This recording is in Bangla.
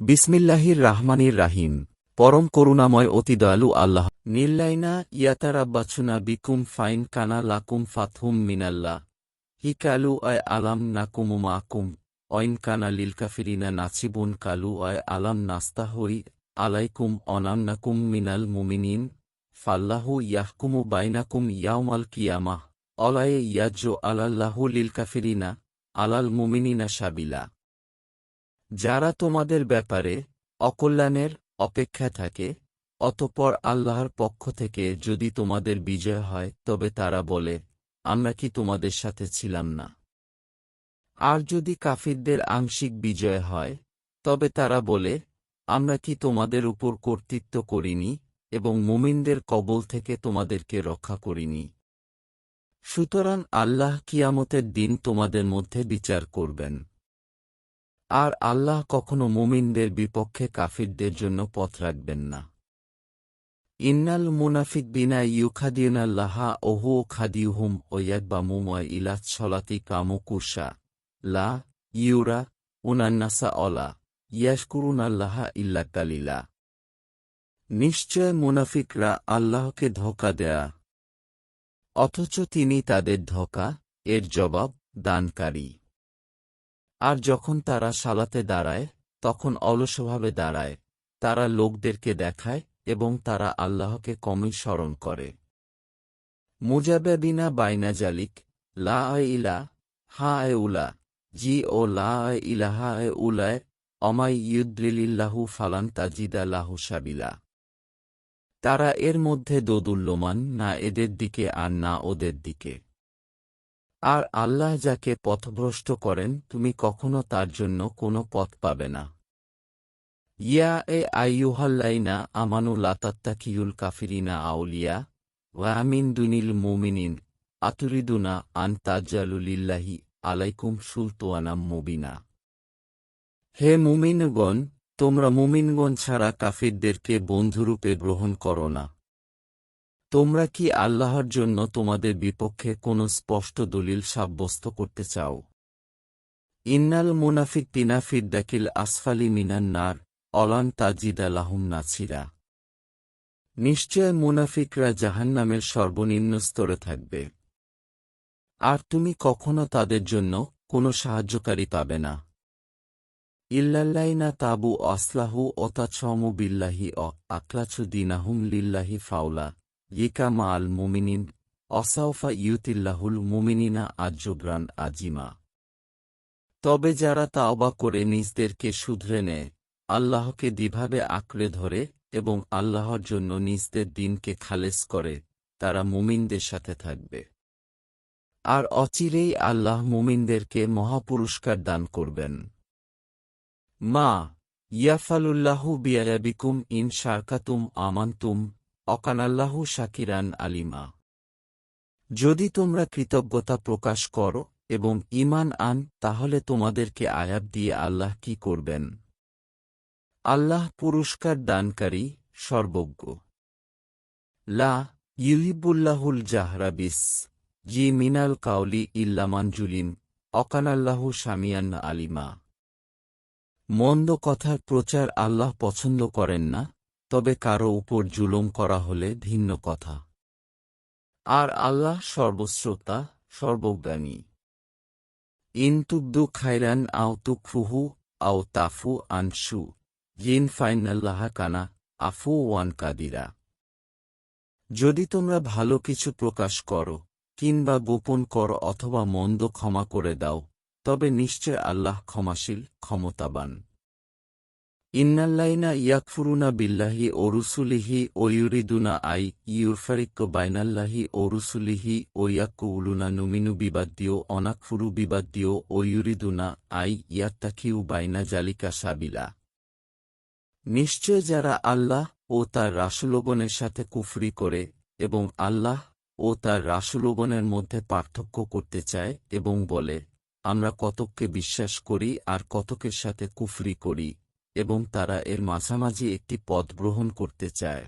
বিসমিল্লাহির রাহমানির রাহিম। পরম করুণাময় অতি দয়ালু আল্লাহ। নীল্লাইনা ইয়াতারাব্বাছুনা বিকুম ফাইন কানা লাকুম ফাথুম মিনাল্লাহ। হিকালু আয় আলাম নাকুমু মাকুম। অইন কানা লিল কাফিরিনা নাচিবুন কালু আয় আলাম নাস্তা হই আলাইকুম অনাম নাকুম মিনাল মুমিনিন। ফাল্লাহু ইয়াহকুমু বাইনাকুম ইয়াউমাল কিয়ামাহ। অলায়ে ইয়াজ্জু আলাল্লাহু লিল কাফিরিনা আলাল মুমিনিনা সাবিলা। যারা তোমাদের ব্যাপারে অকল্যাণের অপেক্ষা থাকে, অতপর আল্লাহর পক্ষ থেকে যদি তোমাদের বিজয় হয়, তবে তারা বলে, আমরা কি তোমাদের সাথে ছিলাম না? আর যদি কাফিরদের আংশিক বিজয় হয়, তবে তারা বলে, আমরা কি তোমাদের উপর কর্তৃত্ব করিনি এবং মুমিনদের কবল থেকে তোমাদেরকে রক্ষা করিনি? সুতরাং আল্লাহ কিয়ামতের দিন তোমাদের মধ্যে বিচার করবেন। আর আল্লাহ কখনো মুমিনদের বিপক্ষে কাফিরদের জন্য পথ রাখবেন না। ইন্নাল মুনাফিক বিনা ইউখাদিউনাল্লাহা ওহু খাদিউহুম ওয়াকবা মুময় ইলাত ছলাতি কামুকুসা লা ইউরা উনান্নাসা অলা ইয়াশকুরুনাল্লাহা ইল্লা কালিলা। নিশ্চয় মুনাফিকরা আল্লাহকে ধোকা দেয়া। অথচ তিনি তাদের ধোকা, এর জবাব দানকারী। আর যখন তারা সালাতে দাঁড়ায়, তখন অলসভাবে দাঁড়ায়। তারা লোকদেরকে দেখায় এবং তারা আল্লাহকে কমই স্মরণ করে। মুজাবেবিনা বাইনা জালিক, লা ইলা, হা এ উলা, জি ও লা ইলাহা এ উলায় অমাই ইউদ্রিলিল্লাহু ফালান তাজিদা লাহু সাবিলা। তারা এর মধ্যে দোদুল্যমান, না এদের দিকে আর না ওদের দিকে। আর আল্লাহ যাকে পথভ্রষ্ট করেন, তুমি কখনো তার জন্য কোনো পথ পাবে না। ইয়া এ আইয়ুহাল্লাইনা আমানু লাতাত্তাকিউল কাফিরিনা আউলিয়া ওয়ামিন দুনিল মুমিনিন, আতুরিদুনা আন তাজ্জালুলিল্লাহি আলাইকুম সুলতোয়ানাম মুবিনা। হে মুমিনগণ, তোমরা মুমিনগণ ছাড়া কাফিরদেরকে বন্ধুরূপে গ্রহণ করো না। তোমরা কি আল্লাহর জন্য তোমাদের বিপক্ষে কোনো স্পষ্ট দলিল সাব্যস্ত করতে চাও? ইন্নাল মুনাফিক তিনাফির দাকিল আসফালি মিনান নার, অলান তাজিদা লাহুম নাছিরা নিশ্চয় মুনাফিকরা জাহান্নামের সর্বনিম্ন স্তরে থাকবে। আর তুমি কখনো তাদের জন্য কোনো সাহায্যকারী পাবে না। ইল্লাল্লাইনা তাবু আসলাহু অতাছমু বিল্লাহি অ আকলাছু দিনাহুম লিল্লাহি ফাউলা ইকা মা আল মুমিনিন অসাউফা ইউতিল্লাহুল মুমিনিনা আজ্জুবরান আজিমা। তবে যারা তাওবা করে নিজদেরকে শুধরে নেয়, আল্লাহকে দিভাবে আঁকড়ে ধরে এবং আল্লাহর জন্য নিজদের দিনকে খালেস করে, তারা মুমিনদের সাথে থাকবে। আর অচিরেই আল্লাহ মুমিনদেরকে মহাপুরস্কার দান করবেন। মা, ইয়াফালুল্লাহু বিয়ারাবিকুম ইন শারকাতুম আমান্তুম অকানাল্লাহু শাকিরান আলিমা। যদি তোমরা কৃতজ্ঞতা প্রকাশ করো এবং ইমান আন, তাহলে তোমাদেরকে আয়াব দিয়ে আল্লাহ কি করবেন? আল্লাহ পুরস্কার দানকারী, সর্বজ্ঞ। লা ইউহিবুল্লাহুল জাহরাবিস জি মিনাল কাউলি ইল্লামান জুলিম অকানাল্লাহু শামিয়ান আলিমা। মন্দ কথার প্রচার আল্লাহ পছন্দ করেন না? তবে কারও উপর জুলুম করা হলে ভিন্ন কথা। আর আল্লাহ সর্বশ্রোতা, সর্বজ্ঞানী। ইনতুব্দু খাইরান আও তুকফুহু আও তাফু আনসু। জিন ফাইনাল্লাহ কানা আফু ওয়ান কাদিরা। যদি তোমরা ভালো কিছু প্রকাশ করো, কিংবা গোপন কর অথবা মন্দ ক্ষমা করে দাও, তবে নিশ্চয় আল্লাহ ক্ষমাশীল, ক্ষমতাবান। ইন্নাল্লাইনা ইয়াকফুরুনা বিল্লাহি ও রুসুলিহি ও ইউরিদুনা I ইউরফারিক্য বাইনাল্লাহি O রুসুলিহি O ইয়াক্কুউলুনা নুমিনু বিবাদ্দিও অনাকফুরু বিবাদ্দিও O ইউরিদুনা I ইয়াত্তাকিউ বাইনা জালিকা সাবিলা। নিশ্চয় যারা আল্লাহ ও তার রাসুলগণের সাথে কুফরি করে এবং আল্লাহ ও তার রাসুলগণের মধ্যে পার্থক্য করতে চায় এবং বলে, আমরা কতককে বিশ্বাস করি আর কতকের সাথে কুফরি করি। এবং তারা এর মাঝামাঝি একটি পথ গ্রহণ করতে চায়।